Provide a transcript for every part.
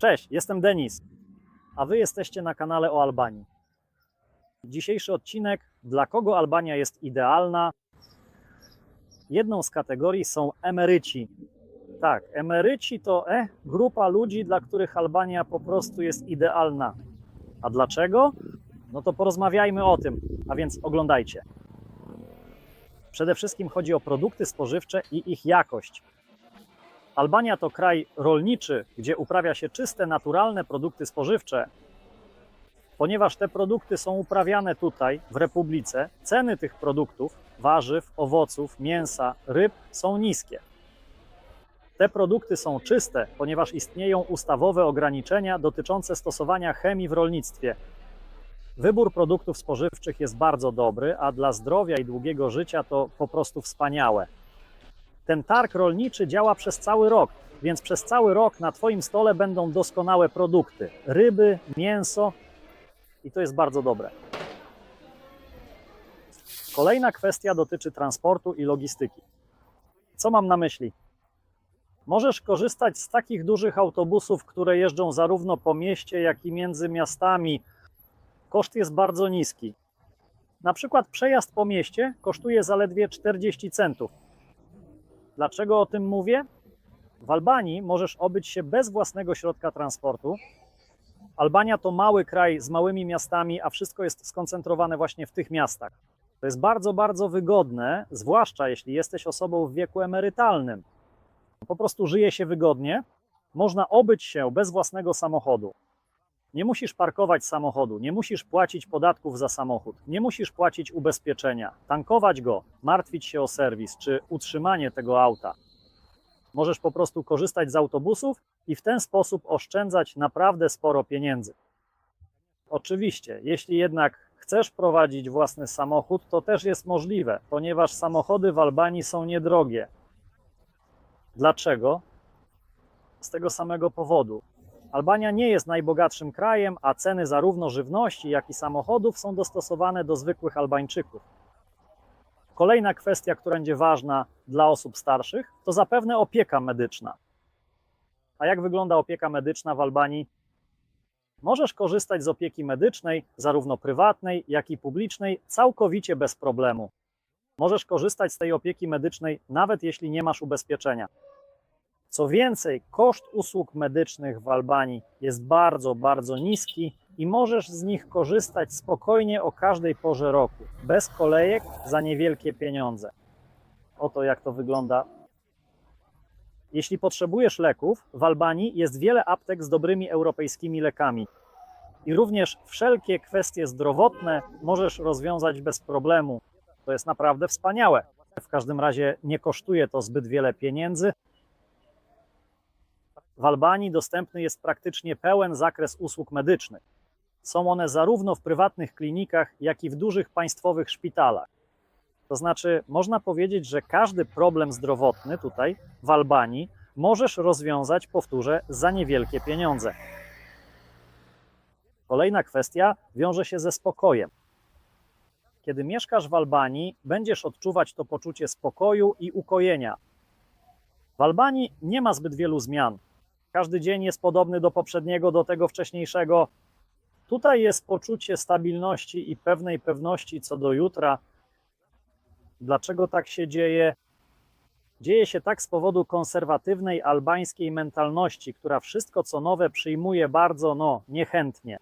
Cześć, jestem Denis, a Wy jesteście na kanale o Albanii. Dzisiejszy odcinek, dla kogo Albania jest idealna. Jedną z kategorii są emeryci. Tak, emeryci to e, grupa ludzi, dla których Albania po prostu jest idealna. A dlaczego? No to porozmawiajmy o tym, a więc oglądajcie. Przede wszystkim chodzi o produkty spożywcze i ich jakość. Albania to kraj rolniczy, gdzie uprawia się czyste, naturalne produkty spożywcze. Ponieważ te produkty są uprawiane tutaj, w Republice, ceny tych produktów, warzyw, owoców, mięsa, ryb są niskie. Te produkty są czyste, ponieważ istnieją ustawowe ograniczenia dotyczące stosowania chemii w rolnictwie. Wybór produktów spożywczych jest bardzo dobry, a dla zdrowia i długiego życia to po prostu wspaniałe. Ten targ rolniczy działa przez cały rok, więc przez cały rok na Twoim stole będą doskonałe produkty: ryby, mięso i to jest bardzo dobre. Kolejna kwestia dotyczy transportu i logistyki. Co mam na myśli? Możesz korzystać z takich dużych autobusów, które jeżdżą zarówno po mieście, jak i między miastami. Koszt jest bardzo niski. Na przykład przejazd po mieście kosztuje zaledwie 40 centów. Dlaczego o tym mówię? W Albanii możesz obyć się bez własnego środka transportu. Albania to mały kraj z małymi miastami, a wszystko jest skoncentrowane właśnie w tych miastach. To jest bardzo, bardzo wygodne, zwłaszcza jeśli jesteś osobą w wieku emerytalnym. Po prostu żyje się wygodnie, można obyć się bez własnego samochodu. Nie musisz parkować samochodu, nie musisz płacić podatków za samochód, nie musisz płacić ubezpieczenia, tankować go, martwić się o serwis czy utrzymanie tego auta. Możesz po prostu korzystać z autobusów i w ten sposób oszczędzać naprawdę sporo pieniędzy. Oczywiście, jeśli jednak chcesz prowadzić własny samochód, to też jest możliwe, ponieważ samochody w Albanii są niedrogie. Dlaczego? Z tego samego powodu. Albania nie jest najbogatszym krajem, a ceny zarówno żywności, jak i samochodów są dostosowane do zwykłych Albańczyków. Kolejna kwestia, która będzie ważna dla osób starszych, to zapewne opieka medyczna. A jak wygląda opieka medyczna w Albanii? Możesz korzystać z opieki medycznej, zarówno prywatnej, jak i publicznej, całkowicie bez problemu. Możesz korzystać z tej opieki medycznej, nawet jeśli nie masz ubezpieczenia. Co więcej, koszt usług medycznych w Albanii jest bardzo, bardzo niski i możesz z nich korzystać spokojnie o każdej porze roku, bez kolejek, za niewielkie pieniądze. Oto jak to wygląda. Jeśli potrzebujesz leków, w Albanii jest wiele aptek z dobrymi europejskimi lekami. I również wszelkie kwestie zdrowotne możesz rozwiązać bez problemu. To jest naprawdę wspaniałe. W każdym razie nie kosztuje to zbyt wiele pieniędzy, w Albanii dostępny jest praktycznie pełen zakres usług medycznych. Są one zarówno w prywatnych klinikach, jak i w dużych państwowych szpitalach. To znaczy, można powiedzieć, że każdy problem zdrowotny tutaj w Albanii możesz rozwiązać, powtórzę, za niewielkie pieniądze. Kolejna kwestia wiąże się ze spokojem. Kiedy mieszkasz w Albanii, będziesz odczuwać to poczucie spokoju i ukojenia. W Albanii nie ma zbyt wielu zmian. Każdy dzień jest podobny do poprzedniego, do tego wcześniejszego. Tutaj jest poczucie stabilności i pewnej pewności co do jutra. Dlaczego tak się dzieje? Dzieje się tak z powodu konserwatywnej albańskiej mentalności, która wszystko co nowe przyjmuje bardzo no, niechętnie.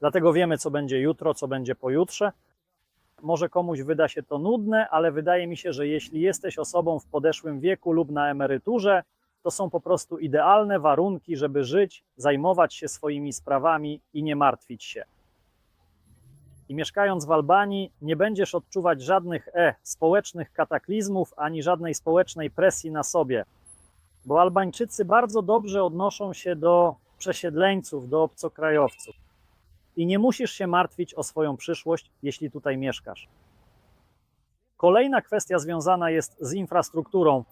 Dlatego wiemy, co będzie jutro, co będzie pojutrze. Może komuś wyda się to nudne, ale wydaje mi się, że jeśli jesteś osobą w podeszłym wieku lub na emeryturze, to są po prostu idealne warunki, żeby żyć, zajmować się swoimi sprawami i nie martwić się. I mieszkając w Albanii, nie będziesz odczuwać żadnych e społecznych kataklizmów ani żadnej społecznej presji na sobie, bo Albańczycy bardzo dobrze odnoszą się do przesiedleńców, do obcokrajowców. I nie musisz się martwić o swoją przyszłość, jeśli tutaj mieszkasz. Kolejna kwestia związana jest z infrastrukturą,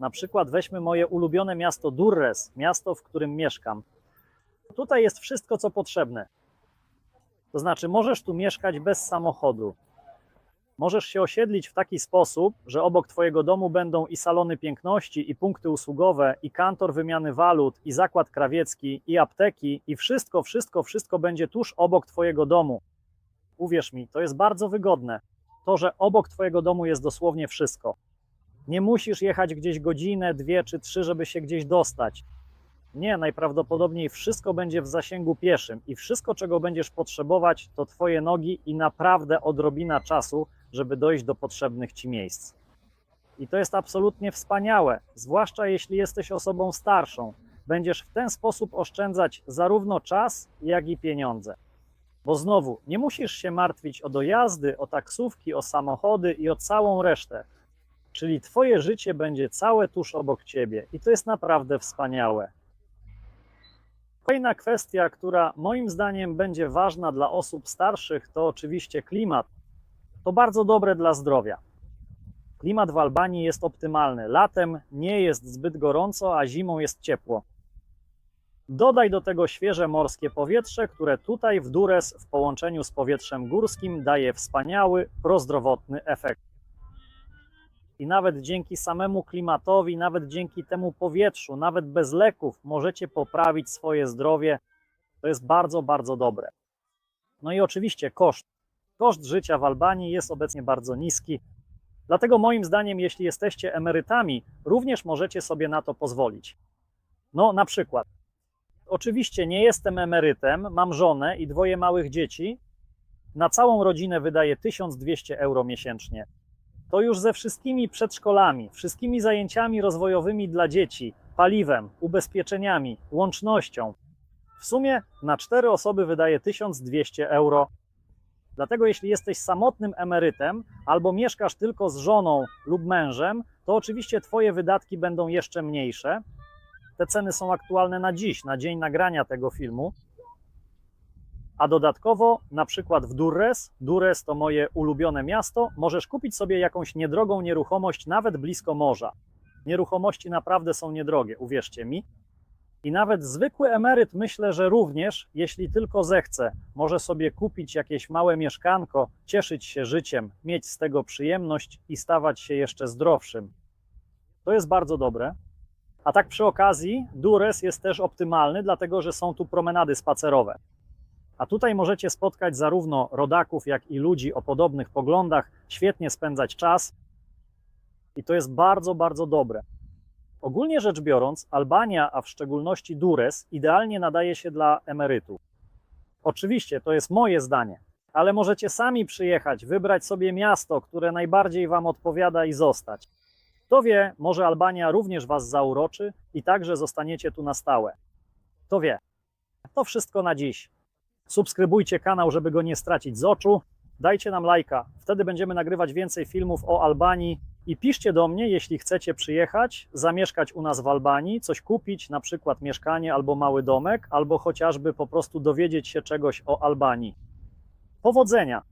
na przykład weźmy moje ulubione miasto Durres, miasto, w którym mieszkam. Tutaj jest wszystko, co potrzebne. To znaczy, możesz tu mieszkać bez samochodu. Możesz się osiedlić w taki sposób, że obok Twojego domu będą i salony piękności, i punkty usługowe, i kantor wymiany walut, i zakład krawiecki, i apteki, i wszystko, wszystko, wszystko będzie tuż obok Twojego domu. Uwierz mi, to jest bardzo wygodne. To, że obok Twojego domu jest dosłownie wszystko. Nie musisz jechać gdzieś godzinę, dwie czy trzy, żeby się gdzieś dostać. Nie, najprawdopodobniej wszystko będzie w zasięgu pieszym i wszystko, czego będziesz potrzebować, to Twoje nogi i naprawdę odrobina czasu, żeby dojść do potrzebnych Ci miejsc. I to jest absolutnie wspaniałe, zwłaszcza jeśli jesteś osobą starszą. Będziesz w ten sposób oszczędzać zarówno czas, jak i pieniądze. Bo znowu, nie musisz się martwić o dojazdy, o taksówki, o samochody i o całą resztę. Czyli Twoje życie będzie całe tuż obok Ciebie i to jest naprawdę wspaniałe. Kolejna kwestia, która moim zdaniem będzie ważna dla osób starszych, to oczywiście klimat. To bardzo dobre dla zdrowia. Klimat w Albanii jest optymalny. Latem nie jest zbyt gorąco, a zimą jest ciepło. Dodaj do tego świeże morskie powietrze, które tutaj w Dures w połączeniu z powietrzem górskim daje wspaniały, prozdrowotny efekt. I nawet dzięki samemu klimatowi, nawet dzięki temu powietrzu, nawet bez leków możecie poprawić swoje zdrowie. To jest bardzo, bardzo dobre. No i oczywiście koszt. Koszt życia w Albanii jest obecnie bardzo niski. Dlatego moim zdaniem, jeśli jesteście emerytami, również możecie sobie na to pozwolić. No, na przykład, oczywiście nie jestem emerytem, mam żonę i dwoje małych dzieci. Na całą rodzinę wydaję 1200 euro miesięcznie to już ze wszystkimi przedszkolami, wszystkimi zajęciami rozwojowymi dla dzieci, paliwem, ubezpieczeniami, łącznością. W sumie na cztery osoby wydaje 1200 euro. Dlatego jeśli jesteś samotnym emerytem albo mieszkasz tylko z żoną lub mężem, to oczywiście Twoje wydatki będą jeszcze mniejsze. Te ceny są aktualne na dziś, na dzień nagrania tego filmu. A dodatkowo, na przykład w Durres, Durres to moje ulubione miasto, możesz kupić sobie jakąś niedrogą nieruchomość nawet blisko morza. Nieruchomości naprawdę są niedrogie, uwierzcie mi. I nawet zwykły emeryt myślę, że również, jeśli tylko zechce, może sobie kupić jakieś małe mieszkanko, cieszyć się życiem, mieć z tego przyjemność i stawać się jeszcze zdrowszym. To jest bardzo dobre. A tak przy okazji, Durres jest też optymalny, dlatego że są tu promenady spacerowe. A tutaj możecie spotkać zarówno rodaków, jak i ludzi o podobnych poglądach, świetnie spędzać czas. I to jest bardzo, bardzo dobre. Ogólnie rzecz biorąc, Albania, a w szczególności Dures, idealnie nadaje się dla emerytów. Oczywiście, to jest moje zdanie, ale możecie sami przyjechać, wybrać sobie miasto, które najbardziej Wam odpowiada i zostać. Kto wie, może Albania również Was zauroczy i także zostaniecie tu na stałe. Kto wie. To wszystko na dziś. Subskrybujcie kanał, żeby go nie stracić z oczu. Dajcie nam lajka, wtedy będziemy nagrywać więcej filmów o Albanii. I piszcie do mnie, jeśli chcecie przyjechać, zamieszkać u nas w Albanii, coś kupić, na przykład mieszkanie albo mały domek, albo chociażby po prostu dowiedzieć się czegoś o Albanii. Powodzenia!